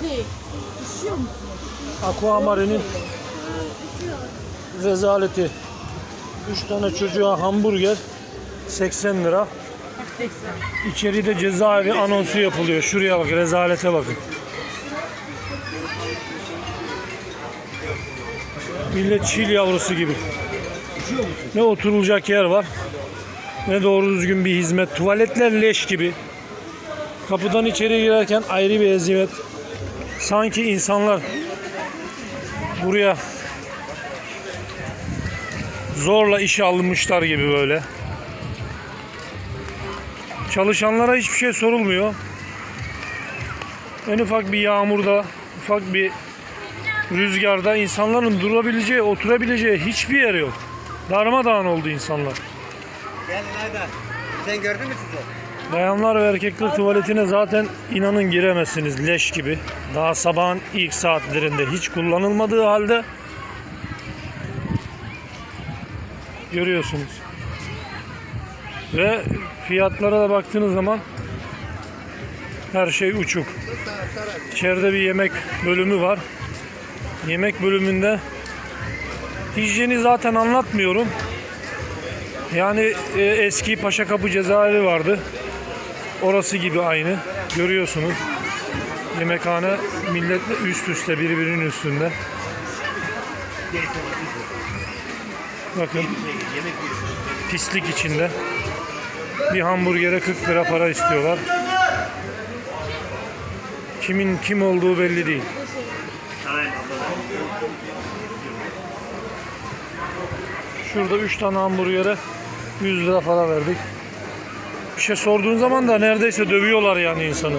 Şey, üşüyor musun? Aquamarine'in rezaleti. 3 tane çocuğa hamburger 80 lira. 80. İçeride cezaevi anonsu yapılıyor. Şuraya bak rezalete bakın. Millet çil yavrusu gibi. Ne oturulacak yer var ne doğru düzgün bir hizmet. Tuvaletler leş gibi. Kapıdan içeri girerken ayrı bir eziyet. Sanki insanlar buraya zorla işe alınmışlar gibi böyle. Çalışanlara hiçbir şey sorulmuyor. En ufak bir yağmurda, ufak bir rüzgarda insanların durabileceği, oturabileceği hiçbir yer yok. Darmadağın oldu insanlar. Gel nereden? Sen gördün mü sizi? Bayanlar ve erkekler tuvaletine zaten inanın giremezsiniz leş gibi. Daha sabahın ilk saatlerinde hiç kullanılmadığı halde görüyorsunuz. Ve fiyatlara da baktığınız zaman her şey uçuk. İçeride bir yemek bölümü var. Yemek bölümünde hijyeni zaten anlatmıyorum. Yani e, eski Paşakapı cezaevi vardı. Orası gibi aynı. Görüyorsunuz. Yemekhane milletle üst üste birbirinin üstünde. Bakın pislik içinde. Bir hamburgere 40 lira para istiyorlar. Kimin kim olduğu belli değil. Şurada 3 tane hamburgere 100 lira para verdik. Bir şey sorduğun zaman da neredeyse dövüyorlar yani insanı.